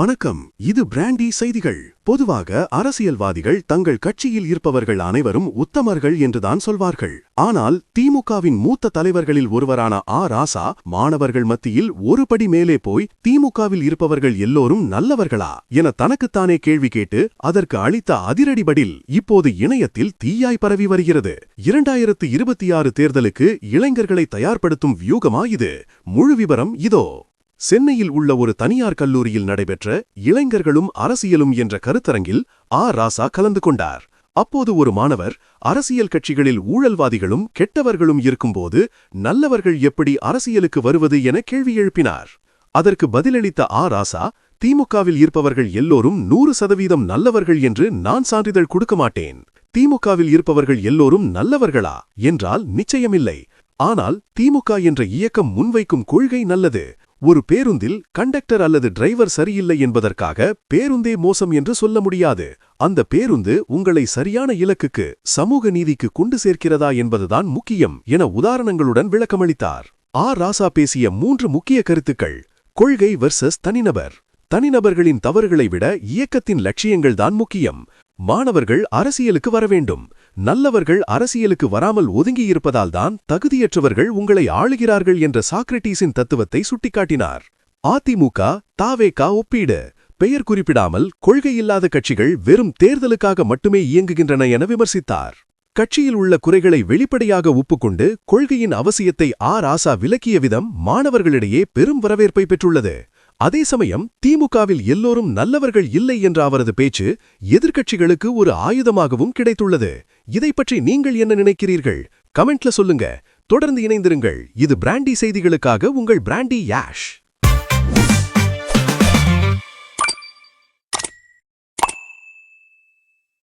வணக்கம். இது பிராண்டி செய்திகள். பொதுவாக அரசியல்வாதிகள் தங்கள் கட்சியில் இருப்பவர்கள் அனைவரும் உத்தமர்கள் என்றுதான் சொல்வார்கள். ஆனால் திமுகவின் மூத்த தலைவர்களில் ஒருவரான ஆ. ராசா மாணவர்கள் மத்தியில் ஒரு படி மேலே போய் திமுகவில் இருப்பவர்கள் எல்லோரும் நல்லவர்களா என தனக்குத்தானே கேள்வி கேட்டு அதற்கு அளித்த அதிரடி பதில் இப்போது இணையத்தில் தீயாய் பரவி வருகிறது. இரண்டாயிரத்து இருபத்தி ஆறு தேர்தலுக்கு இளைஞர்களை தயார்படுத்தும் வியூகமா இது? முழு விவரம் இதோ. சென்னையில் உள்ள ஒரு தனியார் கல்லூரியில் நடைபெற்ற இளைஞர்களும் அரசியலும் என்ற கருத்தரங்கில் ஆ. ராசா கலந்து கொண்டார். அப்போது ஒரு மாணவர் அரசியல் கட்சிகளில் ஊழல்வாதிகளும் கெட்டவர்களும் இருக்கும்போது நல்லவர்கள் எப்படி அரசியலுக்கு வருவது என கேள்வி எழுப்பினார். அதற்கு பதிலளித்த ஆ. ராசா திமுகவில் இருப்பவர்கள் எல்லோரும் நூறு சதவீதம் நல்லவர்கள் என்று நான் சான்றிதழ் கொடுக்க மாட்டேன். திமுகவில் இருப்பவர்கள் எல்லோரும் நல்லவர்களா? என்றால் நிச்சயமில்லை. ஆனால் திமுக என்ற இயக்கம் முன்வைக்கும் கொள்கை நல்லது. ஒரு பேருந்தில் கண்டக்டர் அல்லது டிரைவர் சரியில்லை என்பதற்காக பேருந்தே மோசம் என்று சொல்ல முடியாது. அந்த பேருந்து உங்களை சரியான இலக்குக்கு சமூக நீதிக்கு கொண்டு சேர்க்கிறதா என்பதுதான் முக்கியம் என உதாரணங்களுடன் விளக்கமளித்தார். ஆர் ராசா பேசிய மூன்று முக்கிய கருத்துக்கள். கொள்கை வெர்சஸ் தனிநபர். தனிநபர்களின் தவறுகளை விட இயக்கத்தின் லட்சியங்கள்தான் முக்கியம். மாணவர்கள் அரசியலுக்கு வர வேண்டும் நல்லவர்கள் அரசியலுக்கு வராமல் ஒதுங்கியிருப்பதால்தான் தகுதியற்றவர்கள் உங்களை ஆளுகிறார்கள் என்ற சாக்ரட்டீஸின் தத்துவத்தை சுட்டிக்காட்டினார். அதிமுக தாவேகா ஒப்பீடு. பெயர் குறிப்பிடாமல் கொள்கையில்லாத கட்சிகள் வெறும் தேர்தலுக்காக மட்டுமே இயங்குகின்றன என விமர்சித்தார். கட்சியில் உள்ள குறைகளை வெளிப்படையாக ஒப்புக்கொண்டு கொள்கையின் அவசியத்தை ஆ ராசா விளக்கிய விதம் மாணவர்களிடையே பெரும் வரவேற்பை பெற்றுள்ளது. அதே சமயம் திமுகவில் எல்லோரும் நல்லவர்கள் இல்லை என்ற அவரது பேச்சு எதிர்க்கட்சிகளுக்கு ஒரு ஆயுதமாகவும் கிடைத்துள்ளது. இதை பற்றி நீங்கள் என்ன நினைக்கிறீர்கள்? கமெண்ட்ல சொல்லுங்க. தொடர்ந்து இணைந்திருங்கள். இது பிராண்டி செய்திகளுக்காக உங்கள் பிராண்டி யாஷ்.